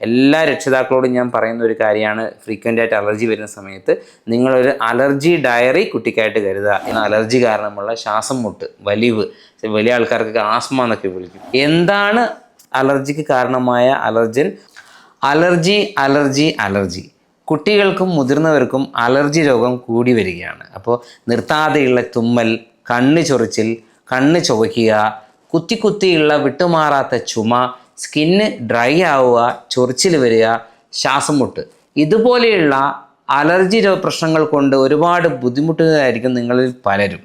എല്ലാ രക്ഷിതാക്കളോടും ഞാൻ പറയുന്ന ഒരു കാര്യമാണ് ഫ്രീക്വന്റ് ആയിട്ട് അലർജി വരുന്ന സമയത്ത് നിങ്ങളൊരു അലർജി ഡയറി കുട്ടിക്കായിട്ട് കരുതുക. എന്ന അലർജി കാരണമുള്ള ശ്വാസം മുട്ട് വലിവ് വലിയ ആൾക്കാർക്കൊക്കെ ആസ്മ എന്നൊക്കെ വിളിക്കും. എന്താണ് അലർജിക്ക് കാരണമായ അലർജൻ അലർജി അലർജി അലർജി കുട്ടികൾക്കും മുതിർന്നവർക്കും അലർജി രോഗം കൂടി വരികയാണ്. അപ്പോൾ നിർത്താതെയുള്ള തുമ്മൽ കണ്ണ് ചൊറിച്ചിൽ കണ്ണ് ചുവയ്ക്കുക കുത്തി കുത്തിയുള്ള വിട്ടുമാറാത്ത ചുമ സ്കിന്ന് ഡ്രൈ ആവുക ചൊറിച്ചിൽ വരിക ശ്വാസം മുട്ട്. ഇതുപോലെയുള്ള അലർജി പ്രശ്നങ്ങൾ കൊണ്ട് ഒരുപാട് ബുദ്ധിമുട്ടുന്നതായിരിക്കും നിങ്ങളിൽ പലരും.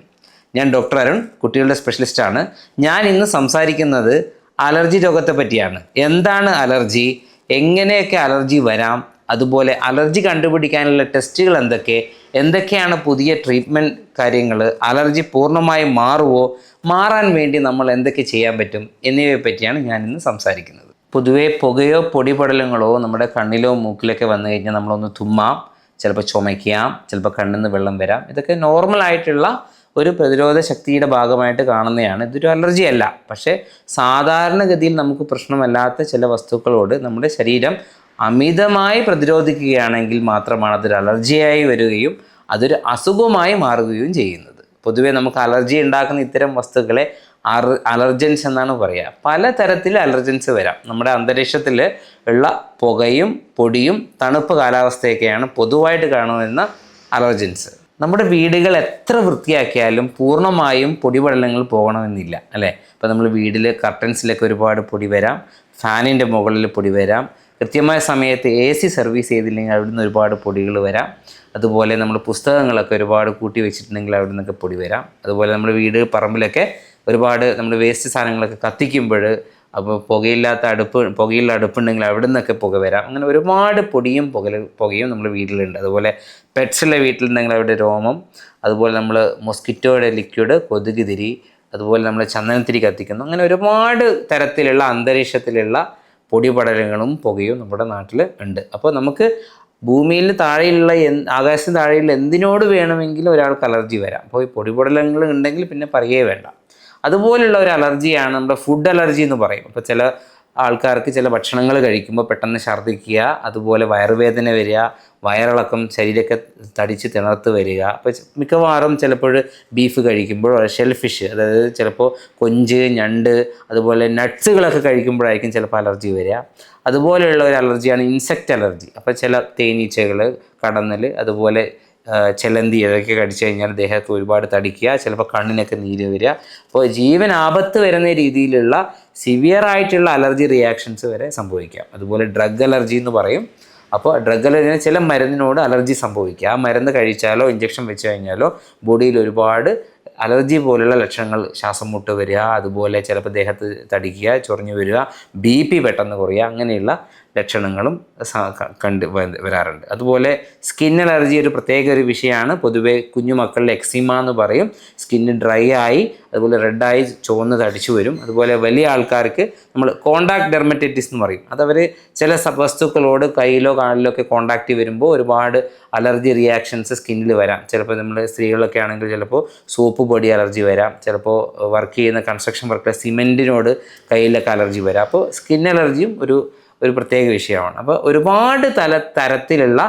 ഞാൻ ഡോക്ടർ അരുൺ കുട്ടികളുടെ സ്പെഷ്യലിസ്റ്റാണ് ഞാൻ ഇന്ന് സംസാരിക്കുന്നത് അലർജി രോഗത്തെ പറ്റിയാണ്. എന്താണ് അലർജി? എങ്ങനെയൊക്കെ അലർജി വരാം? അതുപോലെ അലർജി കണ്ടുപിടിക്കാനുള്ള ടെസ്റ്റുകൾ എന്തൊക്കെ? എന്തൊക്കെയാണ് പുതിയ ട്രീറ്റ്മെന്റ് കാര്യങ്ങൾ അലർജി പൂർണമായി മാറുമോ മാറാൻ വേണ്ടി നമ്മൾ എന്തൊക്കെ ചെയ്യാൻ പറ്റും? എന്നിവയെ പറ്റിയാണ് ഞാൻ ഇന്ന് സംസാരിക്കുന്നത്. പൊതുവേ പുകയോ പൊടിപടലങ്ങളോ നമ്മുടെ കണ്ണിലോ മൂക്കിലൊക്കെ വന്നു കഴിഞ്ഞാൽ നമ്മളൊന്ന് തുമ്മാം ചിലപ്പോൾ ചുമയ്ക്കാം ചിലപ്പോൾ കണ്ണിൽ നിന്ന് വെള്ളം വരാം. ഇതൊക്കെ നോർമൽ ആയിട്ടുള്ള ഒരു പ്രതിരോധ ശക്തിയുടെ ഭാഗമായിട്ട് കാണുന്നതാണ്. ഇതൊരു അലർജി അല്ല. പക്ഷേ സാധാരണഗതിയിൽ നമുക്ക് പ്രശ്നമല്ലാത്ത ചില വസ്തുക്കളോട് നമ്മുടെ ശരീരം അമിതമായി പ്രതിരോധിക്കുകയാണെങ്കിൽ മാത്രമാണ് അതൊരു അലർജിയായി വരികയും അതൊരു അസുഖമായി മാറുകയും ചെയ്യുന്നത്. പൊതുവേ നമുക്ക് അലർജി ഉണ്ടാക്കുന്ന ഇത്തരം വസ്തുക്കളെ അലർജൻസ് എന്നാണ് പറയുക പല തരത്തിൽ അലർജൻസ് വരാം. നമ്മുടെ അന്തരീക്ഷത്തിൽ ഉള്ള പുകയും പൊടിയും തണുപ്പ് കാലാവസ്ഥയൊക്കെയാണ് പൊതുവായിട്ട് കാണുന്ന അലർജൻസ്. നമ്മുടെ വീടുകൾ എത്ര വൃത്തിയാക്കിയാലും പൂർണമായും പൊടിപടലങ്ങൾ പോകണമെന്നില്ല അല്ലേ? ഇപ്പോൾ നമ്മൾ വീട്ടിൽ കർട്ടൻസിലൊക്കെ ഒരുപാട് പൊടി വരാം. ഫാനിന്റെ മുകളിൽ പൊടി വരാം. കൃത്യമായ സമയത്ത് എ സി സർവീസ് ചെയ്തില്ലെങ്കിൽ അവിടെ നിന്ന് ഒരുപാട് പൊടികൾ വരാം. അതുപോലെ നമ്മൾ പുസ്തകങ്ങളൊക്കെ ഒരുപാട് കൂട്ടി വെച്ചിട്ടുണ്ടെങ്കിൽ അവിടെ നിന്നൊക്കെ പൊടി വരാം. അതുപോലെ നമ്മുടെ വീട് പറമ്പിലൊക്കെ ഒരുപാട് നമ്മൾ വേസ്റ്റ് സാധനങ്ങളൊക്കെ കത്തിക്കുമ്പോൾ അപ്പോൾ പുകയില്ലാത്ത അടുപ്പ് പുകയുള്ള അടുപ്പുണ്ടെങ്കിൽ അവിടെ നിന്നൊക്കെ പുക വരാം. അങ്ങനെ ഒരുപാട് പൊടിയും പുക പുകയും നമ്മൾ വീട്ടിലുണ്ട്. അതുപോലെ പെറ്റ്സിലെ വീട്ടിലുണ്ടെങ്കിൽ അവിടെ രോമം അതുപോലെ നമ്മൾ മൊസ്കിറ്റോയുടെ ലിക്വിഡ് കൊതുകുതിരി അതുപോലെ നമ്മൾ ചന്ദനത്തിരി കത്തിക്കുന്നു. അങ്ങനെ ഒരുപാട് തരത്തിലുള്ള അന്തരീക്ഷത്തിലുള്ള പൊടിപടലങ്ങളും പുകയും നമ്മുടെ നാട്ടിൽ ഉണ്ട്. അപ്പോൾ നമുക്ക് ഭൂമിയിൽ താഴെയുള്ള ആകാശത്തിന് താഴെയുള്ള എന്തിനോട് വേണമെങ്കിലും ഒരാൾക്ക് അലർജി വരാം. അപ്പോൾ ഈ പൊടിപടലങ്ങൾ ഉണ്ടെങ്കിൽ പിന്നെ പറയേ വേണ്ട. അതുപോലുള്ള ഒരു അലർജിയാണ് നമ്മുടെ ഫുഡ് അലർജി എന്ന് പറയും. അപ്പോൾ ചില ആൾക്കാർക്ക് ചില ഭക്ഷണങ്ങൾ കഴിക്കുമ്പോൾ പെട്ടെന്ന് ഛർദ്ദിക്കുക അതുപോലെ വയറുവേദന വരിക വയറിളക്കം ശരീരമൊക്കെ തടിച്ച് തിണർത്ത് വരിക. അപ്പോൾ മിക്കവാറും ചിലപ്പോൾ ബീഫ് കഴിക്കുമ്പോൾ ഷെൽ ഫിഷ് അതായത് ചിലപ്പോൾ കൊഞ്ച് ഞണ്ട് അതുപോലെ നട്ട്സുകളൊക്കെ കഴിക്കുമ്പോഴായിരിക്കും ചിലപ്പോൾ അലർജി വരിക. അതുപോലെയുള്ള ഒരു അലർജിയാണ് ഇൻസെക്റ്റ് അലർജി അപ്പോൾ ചില തേനീച്ചകൾ കടന്നൽ അതുപോലെ ചെലന്തി ഇതൊക്കെ കടിച്ചു കഴിഞ്ഞാൽ ദേഹത്ത് ഒരുപാട് തടിക്കുക ചിലപ്പോൾ കണ്ണിനൊക്കെ നീര് വരിക. അപ്പോൾ ജീവൻ ആപത്ത് വരുന്ന രീതിയിലുള്ള സിവിയർ ആയിട്ടുള്ള അലർജി റിയാക്ഷൻസ് വരെ സംഭവിക്കാം. അതുപോലെ ഡ്രഗ് അലർജി എന്ന് പറയും. അപ്പോൾ ഡ്രഗ് അലർജി ചില മരുന്നിനോട് അലർജി സംഭവിക്കുക. ആ മരുന്ന് കഴിച്ചാലോ ഇഞ്ചക്ഷൻ വെച്ച് കഴിഞ്ഞാലോ ബോഡിയിൽ ഒരുപാട് അലർജി പോലുള്ള ലക്ഷണങ്ങൾ ശ്വാസം മുട്ട് വരിക അതുപോലെ ചിലപ്പോൾ ദേഹത്ത് തടിക്കുക ചൊറിഞ്ഞു വരിക ബി പി പെട്ടെന്ന് കുറയുക അങ്ങനെയുള്ള ലക്ഷണങ്ങളും കണ്ട് വരാറുണ്ട്. അതുപോലെ സ്കിൻ അലർജി ഒരു പ്രത്യേക ഒരു വിഷയമാണ്. പൊതുവേ കുഞ്ഞു മക്കളിൽ എക്സിമ എന്ന് പറയും. സ്കിന്ന് ഡ്രൈ ആയി അതുപോലെ റെഡായി ചുവന്ന് തടിച്ചു വരും. അതുപോലെ വലിയ ആൾക്കാർക്ക് നമ്മൾ കോണ്ടാക്ട് ഡെർമറ്റൈറ്റിസ് എന്ന് പറയും. അതവർ ചില വസ്തുക്കളോട് കയ്യിലോ കാലിലോ ഒക്കെ കോണ്ടാക്റ്റ് വരുമ്പോൾ ഒരുപാട് അലർജി റിയാക്ഷൻസ് സ്കിന്നിൽ വരാം. ചിലപ്പോൾ നമ്മൾ സ്ത്രീകളൊക്കെ ആണെങ്കിൽ ചിലപ്പോൾ സോപ്പ് പൊടി അലർജി വരാം. ചിലപ്പോൾ വർക്ക് ചെയ്യുന്ന കൺസ്ട്രക്ഷൻ വർക്കിലെ സിമെന്റിനോട് കയ്യിലൊക്കെ അലർജി വരാം. അപ്പോൾ സ്കിൻ അലർജിയും ഒരു ഒരു പ്രത്യേക വിഷയമാണ്. അപ്പോൾ ഒരുപാട് തല തരത്തിലുള്ള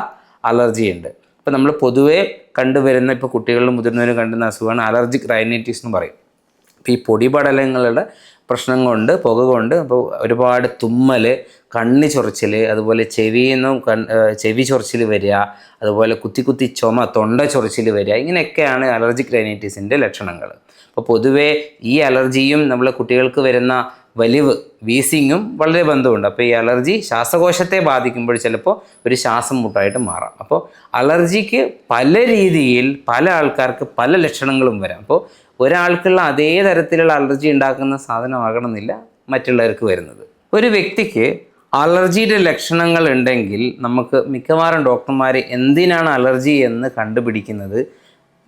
അലർജി ഉണ്ട്. അപ്പോൾ നമ്മൾ പൊതുവേ കണ്ടുവരുന്ന ഇപ്പോൾ കുട്ടികളിലും മുതിർന്നവരും കണ്ടുന്ന അസുഖമാണ് അലർജിക് റൈനൈറ്റിസ് എന്ന് പറയും. അപ്പോൾ ഈ പൊടിപടലങ്ങളുടെ പ്രശ്നം കൊണ്ട് പുക കൊണ്ട് അപ്പോൾ ഒരുപാട് തുമ്മൽ കണ്ണി ചൊറിച്ചിൽ അതുപോലെ ചെവിയിൽ നിന്നും കൺ ചെവി ചൊറിച്ചിൽ വരിക അതുപോലെ കുത്തി കുത്തി ചുമ തൊണ്ട ചൊറിച്ചിൽ വരിക ഇങ്ങനെയൊക്കെയാണ് അലർജിക് റൈനൈറ്റിസിന്റെ ലക്ഷണങ്ങൾ. അപ്പോൾ പൊതുവേ ഈ അലർജിയും നമ്മളെ കുട്ടികൾക്ക് വരുന്ന വലിവ് വീസിങ്ങും വളരെ ബന്ധമുണ്ട്. അപ്പോൾ ഈ അലർജി ശ്വാസകോശത്തെ ബാധിക്കുമ്പോൾ ചിലപ്പോൾ ഒരു ശ്വാസം മുട്ടായിട്ട് മാറാം. അപ്പോൾ അലർജിക്ക് പല രീതിയിൽ പല ആൾക്കാർക്ക് പല ലക്ഷണങ്ങളും വരാം. അപ്പോൾ ഒരാൾക്കുള്ള അതേ തരത്തിലുള്ള അലർജി ഉണ്ടാക്കുന്ന സാധനമാകണമെന്നില്ല മറ്റുള്ളവർക്ക് വരുന്നത്. ഒരു വ്യക്തിക്ക് അലർജിയുടെ ലക്ഷണങ്ങൾ ഉണ്ടെങ്കിൽ നമുക്ക് മിക്കവാറും ഡോക്ടർമാർ എന്തിനാണ് അലർജി എന്ന് കണ്ടുപിടിക്കുന്നത്?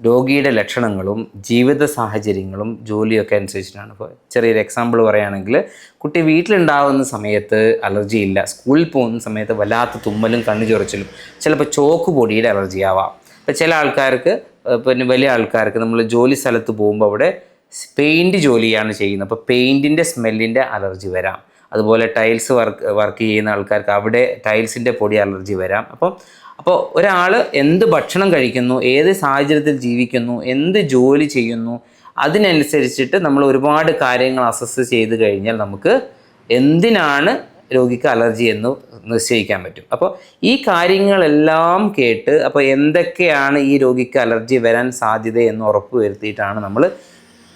രോഗിയുടെ ലക്ഷണങ്ങളും ജീവിത സാഹചര്യങ്ങളും ജോലിയൊക്കെ അനുസരിച്ചിട്ടാണ് ഇപ്പോൾ ചെറിയൊരു എക്സാമ്പിൾ പറയുകയാണെങ്കിൽ കുട്ടി വീട്ടിലുണ്ടാകുന്ന സമയത്ത് അലർജി ഇല്ല സ്കൂളിൽ പോകുന്ന സമയത്ത് വല്ലാത്ത തുമ്മലും കണ്ണു ചൊറിച്ചിലും ചിലപ്പോൾ ചോക്ക് പൊടിയുടെ അലർജി ആവാം. ഇപ്പോൾ ചില ആൾക്കാർക്ക് പിന്നെ വലിയ ആൾക്കാർക്ക് നമ്മൾ ജോലി സ്ഥലത്ത് പോകുമ്പോൾ അവിടെ പെയിന്റ് ജോലിയാണ് ചെയ്യുന്നത്. അപ്പോൾ പെയിന്റിന്റെ സ്മെല്ലിന്റെ അലർജി വരാം. അതുപോലെ ടൈൽസ് വർക്ക് വർക്ക് ചെയ്യുന്ന ആൾക്കാർക്ക് അവിടെ ടൈൽസിന്റെ പൊടി അലർജി വരാം. അപ്പം അപ്പോൾ ഒരാൾ എന്ത് ഭക്ഷണം കഴിക്കുന്നു ഏത് സാഹചര്യത്തിൽ ജീവിക്കുന്നു എന്ത് ജോലി ചെയ്യുന്നു അതിനനുസരിച്ചിട്ട് നമ്മൾ ഒരുപാട് കാര്യങ്ങൾ അസസ് ചെയ്ത് കഴിഞ്ഞാൽ നമുക്ക് എന്തിനാണ് രോഗിക്ക് അലർജി എന്ന് നിശ്ചയിക്കാൻ പറ്റും. അപ്പോൾ ഈ കാര്യങ്ങളെല്ലാം കേട്ട് അപ്പോൾ എന്തൊക്കെയാണ് ഈ രോഗിക്ക് അലർജി വരാൻ സാധ്യത എന്ന് ഉറപ്പ് വരുത്തിയിട്ടാണ് നമ്മൾ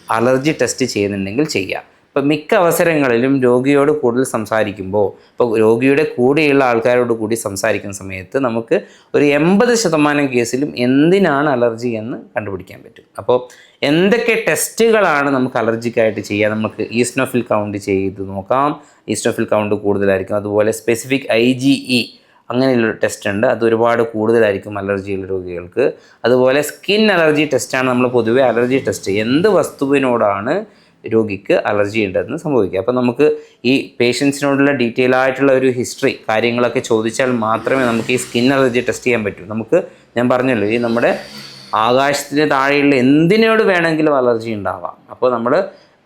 അലർജി ടെസ്റ്റ് ചെയ്യുന്നുണ്ടെങ്കിൽ ചെയ്യുക ഇപ്പം മിക്ക അവസരങ്ങളിലും രോഗിയോട് കൂടുതൽ സംസാരിക്കുമ്പോൾ ഇപ്പോൾ രോഗിയുടെ കൂടെയുള്ള ആൾക്കാരോട് കൂടി സംസാരിക്കുന്ന സമയത്ത് നമുക്ക് ഒരു എൺപത് ശതമാനം കേസിലും എന്തിനാണ് അലർജി എന്ന് കണ്ടുപിടിക്കാൻ പറ്റും. അപ്പോൾ എന്തൊക്കെ ടെസ്റ്റുകളാണ് നമുക്ക് അലർജിക്കായിട്ട് ചെയ്യുക നമുക്ക് ഈസ്റ്റ്നോഫിൽ കൗണ്ട് ചെയ്ത് നോക്കാം. ഈസ്റ്റ്നോഫിൽ കൗണ്ട് കൂടുതലായിരിക്കും. അതുപോലെ സ്പെസിഫിക് ഐ ജി ഇ അങ്ങനെയുള്ള ടെസ്റ്റ് ഉണ്ട് അത് ഒരുപാട് കൂടുതലായിരിക്കും അലർജിയുള്ള രോഗികൾക്ക്. അതുപോലെ സ്കിൻ അലർജി ടെസ്റ്റാണ് നമ്മൾ പൊതുവേ അലർജി ടെസ്റ്റ് എന്ത് വസ്തുവിനോടാണ് രോഗിക്ക് അലർജി ഉണ്ടെന്ന് സംഭവിക്കുക. അപ്പോൾ നമുക്ക് ഈ പേഷ്യൻസിനോടുള്ള ഡീറ്റെയിൽ ആയിട്ടുള്ള ഒരു ഹിസ്റ്ററി കാര്യങ്ങളൊക്കെ ചോദിച്ചാൽ മാത്രമേ നമുക്ക് ഈ സ്കിൻ അലർജി ടെസ്റ്റ് ചെയ്യാൻ പറ്റൂ. നമുക്ക് ഞാൻ പറഞ്ഞല്ലോ ഈ നമ്മുടെ ആകാശത്തിന് താഴെയുള്ള എന്തിനോട് വേണമെങ്കിലും അലർജി ഉണ്ടാവാം. അപ്പോൾ നമ്മൾ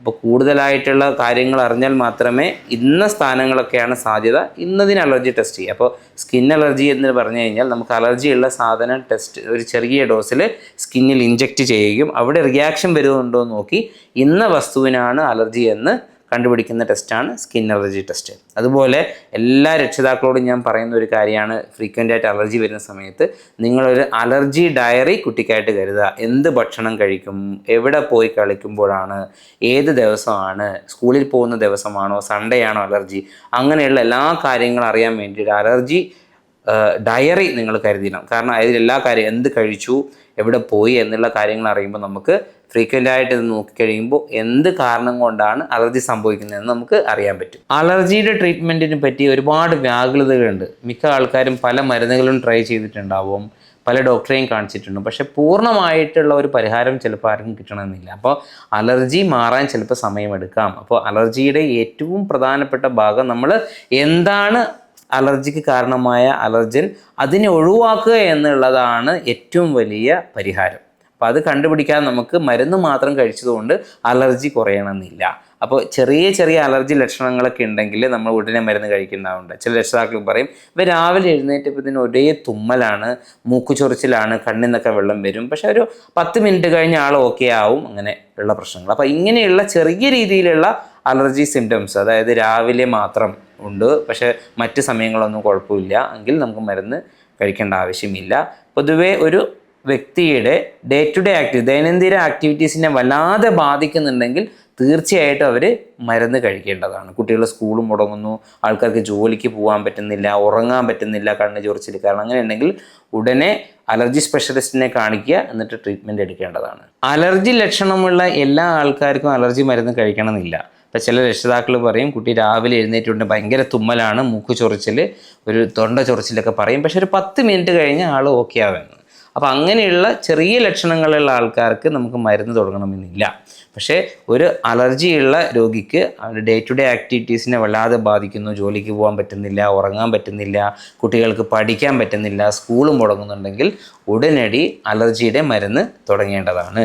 ഇപ്പോൾ കൂടുതലായിട്ടുള്ള കാര്യങ്ങൾ അറിഞ്ഞാൽ മാത്രമേ ഇന്ന സ്ഥാനങ്ങളൊക്കെയാണ് സാധ്യത. ഇന്നതിന് അലർജി ടെസ്റ്റ് ചെയ്യുക അപ്പോൾ സ്കിൻ അലർജി എന്ന് പറഞ്ഞു കഴിഞ്ഞാൽ നമുക്ക് അലർജിയുള്ള സാധനം ടെസ്റ്റ് ഒരു ചെറിയ ഡോസിൽ സ്കിന്നിൽ ഇഞ്ചെക്റ്റ് ചെയ്യുകയും അവിടെ റിയാക്ഷൻ വരുന്നുണ്ടോ എന്ന് നോക്കി ഇന്ന വസ്തുവിനാണ് അലർജി എന്ന് കണ്ടുപിടിക്കുന്ന ടെസ്റ്റാണ് സ്കിൻ അലർജി ടെസ്റ്റ്. അതുപോലെ എല്ലാ രക്ഷിതാക്കളോടും ഞാൻ പറയുന്ന ഒരു കാര്യമാണ് ഫ്രീക്വന്റ് ആയിട്ട് അലർജി വരുന്ന സമയത്ത് നിങ്ങളൊരു അലർജി ഡയറി കുട്ടിക്കായിട്ട് കരുതുക. എന്ത് ഭക്ഷണം കഴിക്കും എവിടെ പോയി കളിക്കുമ്പോഴാണ് ഏത് ദിവസമാണ് സ്കൂളിൽ പോകുന്ന ദിവസമാണോ സൺഡേ ആണോ അലർജി അങ്ങനെയുള്ള എല്ലാ കാര്യങ്ങളും അറിയാൻ വേണ്ടിയിട്ട് അലർജി ഡയറി നിങ്ങൾ കരുതിക്കണം കാരണം അതിൽ എല്ലാ കാര്യം എന്ത് കഴിച്ചു എവിടെ പോയി എന്നുള്ള കാര്യങ്ങൾ അറിയുമ്പോൾ നമുക്ക് ഫ്രീക്വന്റ് ആയിട്ട് ഇത് നോക്കിക്കഴിയുമ്പോൾ എന്ത് കാരണം കൊണ്ടാണ് അലർജി സംഭവിക്കുന്നതെന്ന് നമുക്ക് അറിയാൻ പറ്റും. അലർജിയുടെ ട്രീറ്റ്മെന്റിനെ പറ്റി ഒരുപാട് വ്യാകുലതകളുണ്ട്. മിക്ക ആൾക്കാരും പല മരുന്നുകളും ട്രൈ ചെയ്തിട്ടുണ്ടാവും. പല ഡോക്ടറെയും കാണിച്ചിട്ടുണ്ട്. പക്ഷേ പൂർണമായിട്ടുള്ള ഒരു പരിഹാരം ചിലപ്പോൾ ആർക്കും കിട്ടണമെന്നില്ല. അപ്പോൾ അലർജി മാറാൻ ചിലപ്പോൾ സമയമെടുക്കാം. അപ്പോൾ അലർജിയുടെ ഏറ്റവും പ്രധാനപ്പെട്ട ഭാഗം നമ്മൾ എന്താണ് അലർജിക്ക് കാരണമായ അലർജൻ അതിനെ ഒഴിവാക്കുക എന്നുള്ളതാണ് ഏറ്റവും വലിയ പരിഹാരം. അപ്പോൾ അത് കണ്ടുപിടിക്കാൻ നമുക്ക് മരുന്ന് മാത്രം കഴിച്ചതുകൊണ്ട് അലർജി കുറയണമെന്നില്ല. അപ്പോൾ ചെറിയ ചെറിയ അലർജി ലക്ഷണങ്ങളൊക്കെ ഉണ്ടെങ്കിൽ നമ്മൾ ഉടനെ മരുന്ന് കഴിക്കുന്നതാവുണ്ട് ചില രക്ഷിതാക്കൾ പറയും ഇവ രാവിലെ എഴുന്നേറ്റപ്പോൾ ഇതിന് ഒരേ തുമ്മലാണ് മൂക്ക് ചൊറിച്ചിലാണ് കണ്ണിൽ നിന്നൊക്കെ വെള്ളം വരും. പക്ഷെ ഒരു പത്ത് മിനിറ്റ് കഴിഞ്ഞ ആൾ ഓക്കെ ആവും അങ്ങനെ ഉള്ള പ്രശ്നങ്ങൾ. അപ്പോൾ ഇങ്ങനെയുള്ള ചെറിയ രീതിയിലുള്ള അലർജി സിംറ്റംസ് അതായത് രാവിലെ മാത്രം ഉണ്ട്. പക്ഷേ മറ്റ് സമയങ്ങളൊന്നും കുഴപ്പമില്ല. എങ്കിൽ നമുക്ക് മരുന്ന് കഴിക്കേണ്ട ആവശ്യമില്ല. പൊതുവേ ഒരു വ്യക്തിയുടെ ഡേ ടു ഡേ ആക്ടിവിറ്റി ദൈനംദിന ആക്ടിവിറ്റീസിനെ വല്ലാതെ ബാധിക്കുന്നുണ്ടെങ്കിൽ തീർച്ചയായിട്ടും അവർ മരുന്ന് കഴിക്കേണ്ടതാണ്. കുട്ടികൾ സ്കൂളും മുടങ്ങുന്നു. ആൾക്കാർക്ക് ജോലിക്ക് പോകാൻ പറ്റുന്നില്ല ഉറങ്ങാൻ പറ്റുന്നില്ല കണ്ണ് ചൊറിച്ചിൽ കാരണം അങ്ങനെ ഉണ്ടെങ്കിൽ ഉടനെ അലർജി സ്പെഷ്യലിസ്റ്റിനെ കാണിക്കുക എന്നിട്ട് ട്രീറ്റ്മെന്റ് എടുക്കേണ്ടതാണ്. അലർജി ലക്ഷണമുള്ള എല്ലാ ആൾക്കാർക്കും അലർജി മരുന്ന് കഴിക്കണമെന്നില്ല. ഇപ്പം ചില രക്ഷിതാക്കൾ പറയും കുട്ടി രാവിലെ എഴുന്നേറ്റുകൊണ്ട് ഭയങ്കര തുമ്മലാണ് മൂക്ക് ചൊറിച്ചിൽ ഒരു തൊണ്ട ചൊറിച്ചിലൊക്കെ പറയും പക്ഷെ ഒരു പത്ത് മിനിറ്റ് കഴിഞ്ഞ് ആൾ ഓക്കെ ആവുന്നു അപ്പോൾ അങ്ങനെയുള്ള ചെറിയ ലക്ഷണങ്ങളുള്ള ആൾക്കാർക്ക് നമുക്ക് മരുന്ന് തുടങ്ങണമെന്നില്ല. പക്ഷേ ഒരു അലർജിയുള്ള രോഗിക്ക് ഡേ ടു ഡേ ആക്ടിവിറ്റീസിനെ വല്ലാതെ ബാധിക്കുന്നു. ജോലിക്ക് പോകാൻ പറ്റുന്നില്ല ഉറങ്ങാൻ പറ്റുന്നില്ല കുട്ടികൾക്ക് പഠിക്കാൻ പറ്റുന്നില്ല സ്കൂളും മുടങ്ങുന്നുണ്ടെങ്കിൽ ഉടനടി അലർജിയുടെ മരുന്ന് തുടങ്ങേണ്ടതാണ്.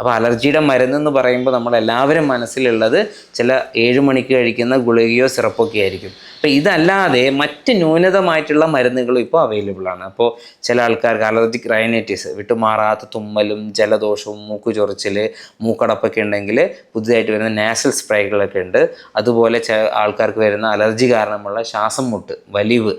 അപ്പോൾ അലർജിയുടെ മരുന്നെന്ന് പറയുമ്പോൾ നമ്മൾ എല്ലാവരും മനസ്സിലുള്ളത് ചില ഏഴ് മണിക്ക് കഴിക്കുന്ന ഗുളികയോ സിറപ്പൊക്കെ ആയിരിക്കും. അപ്പോൾ ഇതല്ലാതെ മറ്റ് ന്യൂനതമായിട്ടുള്ള മരുന്നുകളും ഇപ്പോൾ അവൈലബിൾ ആണ്. അപ്പോൾ ചില ആൾക്കാർക്ക് അലർജിക് റൈനൈറ്റിസ് വിട്ടുമാറാത്ത തുമ്മലും ജലദോഷവും മൂക്ക് ചൊറിച്ചിൽ മൂക്കടപ്പൊക്കെ ഉണ്ടെങ്കിൽ പുതുതായിട്ട് വരുന്ന നാസൽ സ്പ്രേകളൊക്കെ ഉണ്ട്. അതുപോലെ ആൾക്കാർക്ക് വരുന്ന അലർജി കാരണമുള്ള ശ്വാസം മുട്ട് വലിവ്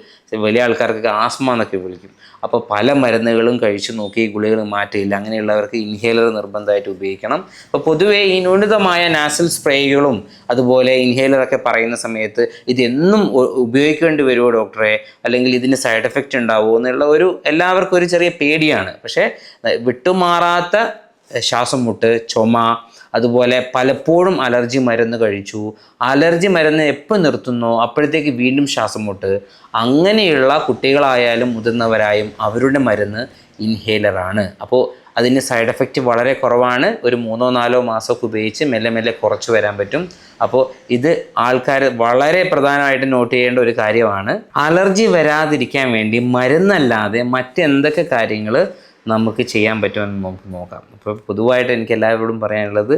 വലിയ ആൾക്കാർക്കൊക്കെ ആസ്മ എന്നൊക്കെ വിളിക്കും. അപ്പോൾ പല മരുന്നുകളും കഴിച്ചു നോക്കി ഗുളികൾ മാറ്റിയില്ല. അങ്ങനെയുള്ളവർക്ക് ഇൻഹേലർ നിർബന്ധമായിട്ട് ഉപയോഗിക്കണം. അപ്പോൾ പൊതുവേ ഈ ന്യൂനതമായ നാസൽ സ്പ്രേകളും അതുപോലെ ഇൻഹേലറൊക്കെ പറയുന്ന സമയത്ത് ഇതെന്നും ഉപയോഗിക്കേണ്ടി വരുമോ ഡോക്ടറെ അല്ലെങ്കിൽ ഇതിന് സൈഡ് എഫക്റ്റ് ഉണ്ടാവുമോ എന്നുള്ള ഒരു എല്ലാവർക്കും ഒരു ചെറിയ പേടിയാണ്. പക്ഷേ വിട്ടുമാറാത്ത ശ്വാസം മുട്ട് ചുമ അതുപോലെ പലപ്പോഴും അലർജി മരുന്ന് കഴിച്ചു. അലർജി മരുന്ന് എപ്പോൾ നിർത്തുന്നോ അപ്പോഴത്തേക്ക് വീണ്ടും ശ്വാസം മുട്ട് അങ്ങനെയുള്ള കുട്ടികളായാലും മുതിർന്നവരായും അവരുടെ മരുന്ന് ഇൻഹേലറാണ് അപ്പോൾ അതിന് സൈഡ് എഫക്റ്റ് വളരെ കുറവാണ്. ഒരു മൂന്നോ നാലോ മാസമൊക്കെ ഉപയോഗിച്ച് മെല്ലെ മെല്ലെ കുറച്ച് വരാൻ പറ്റും. അപ്പോൾ ഇത് ആൾക്കാർ വളരെ പ്രധാനമായിട്ട് നോട്ട് ചെയ്യേണ്ട ഒരു കാര്യമാണ്. അലർജി വരാതിരിക്കാൻ വേണ്ടി മരുന്നല്ലാതെ മറ്റെന്തൊക്കെ കാര്യങ്ങൾ നമുക്ക് ചെയ്യാൻ പറ്റുമെന്ന് നമുക്ക് നോക്കാം. അപ്പോൾ പൊതുവായിട്ട് എനിക്ക് എല്ലാവരോടും പറയാനുള്ളത്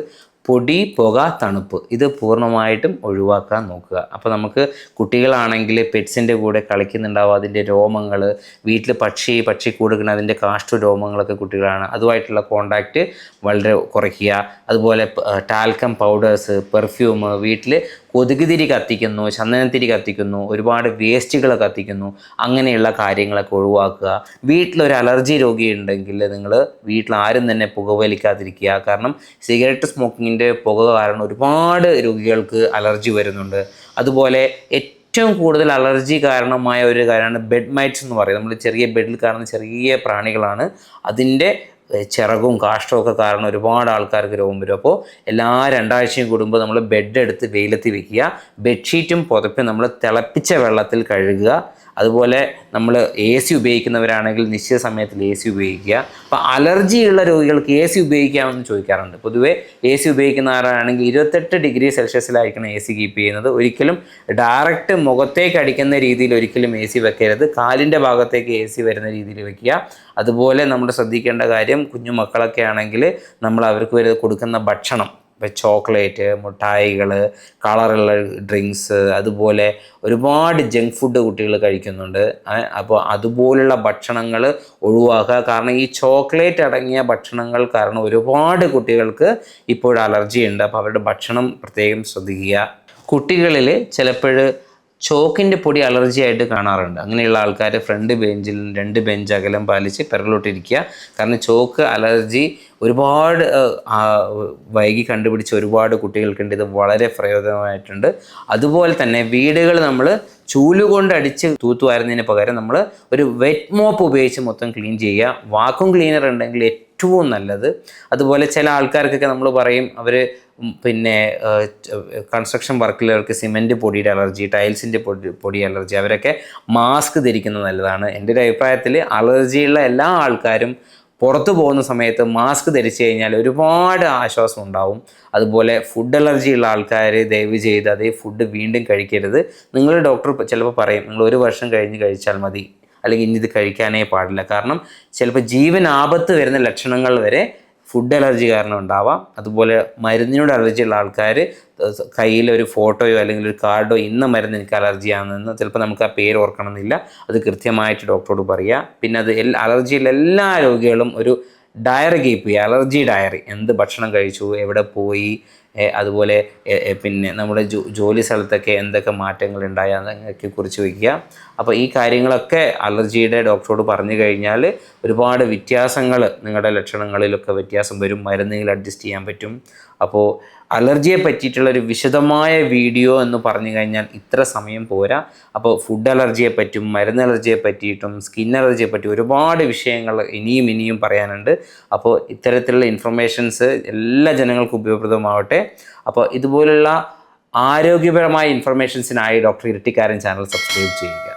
പൊടി പുക തണുപ്പ് ഇത് പൂർണമായിട്ടും ഒഴിവാക്കാൻ നോക്കുക. അപ്പോൾ നമുക്ക് കുട്ടികളാണെങ്കിൽ പെറ്റ്സിന്റെ കൂടെ കളിക്കുന്നുണ്ടാവും. അതിന്റെ രോമങ്ങൾ വീട്ടിൽ പക്ഷി പക്ഷി കൂടുകണ അതിന്റെ കാഷ്ട രോമങ്ങളൊക്കെ കുട്ടികളാണ്. അതുമായിട്ടുള്ള കോണ്ടാക്റ്റ് വളരെ കുറയ്ക്കുക. അതുപോലെ ടാൽക്കം പൗഡേഴ്സ് പെർഫ്യൂം വീട്ടിൽ കൊതുകുതിരി കത്തിക്കുന്നു ചന്ദനത്തിരി കത്തിക്കുന്നു ഒരുപാട് വേസ്റ്റുകൾ കത്തിക്കുന്നു അങ്ങനെയുള്ള കാര്യങ്ങളൊക്കെ ഒഴിവാക്കുക. വീട്ടിലൊരു അലർജി രോഗി ഉണ്ടെങ്കിൽ നിങ്ങൾ വീട്ടിൽ ആരും തന്നെ പുകവലിക്കാതിരിക്കുക. കാരണം സിഗരറ്റ് സ്മോക്കിങ്ങിന്റെ പുക കാരണം ഒരുപാട് രോഗികൾക്ക് അലർജി വരുന്നുണ്ട്. അതുപോലെ ഏറ്റവും കൂടുതൽ അലർജി കാരണമായ ഒരു കാര്യമാണ് ബെഡ് മൈറ്റ്സ് എന്ന് പറയും. നമ്മൾ ചെറിയ ബെഡിൽ കാണുന്ന ചെറിയ പ്രാണികളാണ്. അതിന്റെ ചിറകും കാഷ്ടവും ഒക്കെ കാരണം ഒരുപാട് ആൾക്കാർക്ക് രോഗം വരും. അപ്പോൾ എല്ലാ രണ്ടാഴ്ചയും കൂടുമ്പോൾ നമ്മൾ ബെഡ് എടുത്ത് വെയിലത്ത് വെക്കുക. ബെഡ്ഷീറ്റും പുതപ്പും നമ്മൾ തിളപ്പിച്ച വെള്ളത്തിൽ കഴുകുക. അതുപോലെ നമ്മൾ എ സി ഉപയോഗിക്കുന്നവരാണെങ്കിൽ നിശ്ചിത സമയത്തിൽ എ സി ഉപയോഗിക്കുക. അപ്പോൾ അലർജിയുള്ള രോഗികൾക്ക് എ സി ഉപയോഗിക്കാമെന്ന് ചോദിക്കാറുണ്ട്. പൊതുവേ എ സി ഉപയോഗിക്കുന്ന ആരാണെങ്കിൽ ഇരുപത്തെട്ട് ഡിഗ്രി സെൽഷ്യസിലായിരിക്കണം എ സി കീപ്പ് ചെയ്യുന്നത്. ഒരിക്കലും ഡയറക്റ്റ് മുഖത്തേക്ക് അടിക്കുന്ന രീതിയിൽ ഒരിക്കലും എ സി വെക്കരുത്. കാലിന്റെ ഭാഗത്തേക്ക് എ സി വരുന്ന രീതിയിൽ വെക്കുക. അതുപോലെ നമ്മൾ ശ്രദ്ധിക്കേണ്ട കാര്യം കുഞ്ഞു മക്കളൊക്കെ ആണെങ്കിൽ നമ്മൾ അവർക്ക് കൊടുക്കുന്ന ഭക്ഷണം. ഇപ്പം ചോക്ലേറ്റ് മിഠായികൾ കളറുള്ള ഡ്രിങ്ക്സ് അതുപോലെ ഒരുപാട് ജങ്ക് ഫുഡ് കുട്ടികൾ കഴിക്കുന്നുണ്ട്. അപ്പോൾ അതുപോലുള്ള ഭക്ഷണങ്ങൾ ഒഴിവാക്കുക. കാരണം ഈ ചോക്ലേറ്റ് അടങ്ങിയ ഭക്ഷണങ്ങൾ കാരണം ഒരുപാട് കുട്ടികൾക്ക് ഇപ്പോൾ അലർജി ഉണ്ട് അപ്പോൾ അവരുടെ ഭക്ഷണം പ്രത്യേകം ശ്രദ്ധിക്കുക. കുട്ടികളിൽ ചിലപ്പോൾ ചോക്കിന്റെ പൊടി അലർജി ആയിട്ട് കാണാറുണ്ട്. അങ്ങനെയുള്ള ആൾക്കാർ ഫ്രണ്ട് ബെഞ്ചിൽ രണ്ട് ബെഞ്ച് അകലം പാലിച്ച് പിറകിലോട്ടിരിക്കുക കാരണം ചോക്ക് അലർജി ഒരുപാട് വൈകി കണ്ടുപിടിച്ച ഒരുപാട് കുട്ടികൾക്കുണ്ട്. ഇത് വളരെ പ്രയോജനമായിട്ടുണ്ട്. അതുപോലെ തന്നെ വീടുകൾ നമ്മൾ ചൂലുകൊണ്ട് അടിച്ച് തൂത്തുവാരുന്നതിന് പകരം നമ്മൾ ഒരു വെറ്റ് മോപ്പ് ഉപയോഗിച്ച് മൊത്തം ക്ലീൻ ചെയ്യുക. വാക്വം ക്ലീനർ ഉണ്ടെങ്കിൽ ഏറ്റവും നല്ലത്. അതുപോലെ ചില ആൾക്കാർക്കൊക്കെ നമ്മൾ പറയും അവർ പിന്നെ കൺസ്ട്രക്ഷൻ വർക്കിലവർക്ക് സിമെന്റ് പൊടിയുടെ അലർജി ടൈൽസിന്റെ പൊടി പൊടി അലർജി അവരൊക്കെ മാസ്ക് ധരിക്കുന്നത് നല്ലതാണ്. എന്റെ ഒരു അഭിപ്രായത്തിൽ അലർജിയുള്ള എല്ലാ ആൾക്കാരും പുറത്തു പോകുന്ന സമയത്ത് മാസ്ക് ധരിച്ചു കഴിഞ്ഞാൽ ഒരുപാട് ആശ്വാസം ഉണ്ടാവും. അതുപോലെ ഫുഡ് അലർജി ഉള്ള ആൾക്കാർ ദയവ് ചെയ്ത് അതേ ഫുഡ് വീണ്ടും കഴിക്കരുത്. നിങ്ങൾ ഡോക്ടർ ചിലപ്പോൾ പറയും നിങ്ങൾ ഒരു വർഷം കഴിഞ്ഞ് കഴിച്ചാൽ മതി. അല്ലെങ്കിൽ ഇനി ഇത് കഴിക്കാനേ പാടില്ല. കാരണം ചിലപ്പോൾ ജീവൻ ആപത്ത് വരുന്ന ലക്ഷണങ്ങൾ വരെ ഫുഡ് അലർജി കാരണം ഉണ്ടാവാം. അതുപോലെ മരുന്നിനോട് അലർജി ഉള്ള ആൾക്കാർ കയ്യിൽ ഒരു ഫോട്ടോയോ അല്ലെങ്കിൽ ഒരു കാർഡോ ഇന്ന മരുന്ന് എനിക്ക് അലർജിയാണെന്ന് ചിലപ്പോൾ നമുക്ക് ആ പേര് ഓർക്കണമെന്നില്ല. അത് കൃത്യമായിട്ട് ഡോക്ടറോട് പറയുക പിന്നെ അത് എല്ലാ എല്ലാ രോഗികളും ഒരു ഡയറി കീപ്പ് ചെയ്യുക അലർജി ഡയറി എന്ത് ഭക്ഷണം കഴിച്ചു എവിടെ പോയി അതുപോലെ പിന്നെ നമ്മുടെ ജോലി സ്ഥലത്തൊക്കെ എന്തൊക്കെ മാറ്റങ്ങൾ ഉണ്ടായ അതൊക്കെ കുറിച്ച് വയ്ക്കുക അപ്പോൾ ഈ കാര്യങ്ങളൊക്കെ അലർജിയുടെ ഡോക്ടറോട് പറഞ്ഞു കഴിഞ്ഞാൽ ഒരുപാട് വ്യത്യാസങ്ങൾ നിങ്ങളുടെ ലക്ഷണങ്ങളിലൊക്കെ വ്യത്യാസം വരും. മരുന്നുകൾ അഡ്ജസ്റ്റ് ചെയ്യാൻ പറ്റും. അപ്പോൾ അലർജിയെ പറ്റിയിട്ടുള്ള ഒരു വിശദമായ വീഡിയോ എന്ന് പറഞ്ഞു കഴിഞ്ഞാൽ ഇത്ര സമയം പോരാ. അപ്പോൾ ഫുഡ് അലർജിയെ പറ്റും മരുന്ന് അലർജിയെ പറ്റിയിട്ടും സ്കിൻ അലർജിയെ പറ്റി ഒരുപാട് വിഷയങ്ങൾ ഇനിയും ഇനിയും പറയാനുണ്ട്. അപ്പോൾ ഇത്തരത്തിലുള്ള ഇൻഫർമേഷൻസ് എല്ലാ ജനങ്ങൾക്കും ഉപയോഗപ്രദമാവട്ടെ. അപ്പോൾ ഇതുപോലുള്ള ആരോഗ്യപരമായ ഇൻഫർമേഷൻസിനായി ഡോക്ടർ ഇരട്ടിക്കാരൻ ചാനൽ സബ്സ്ക്രൈബ് ചെയ്യുക.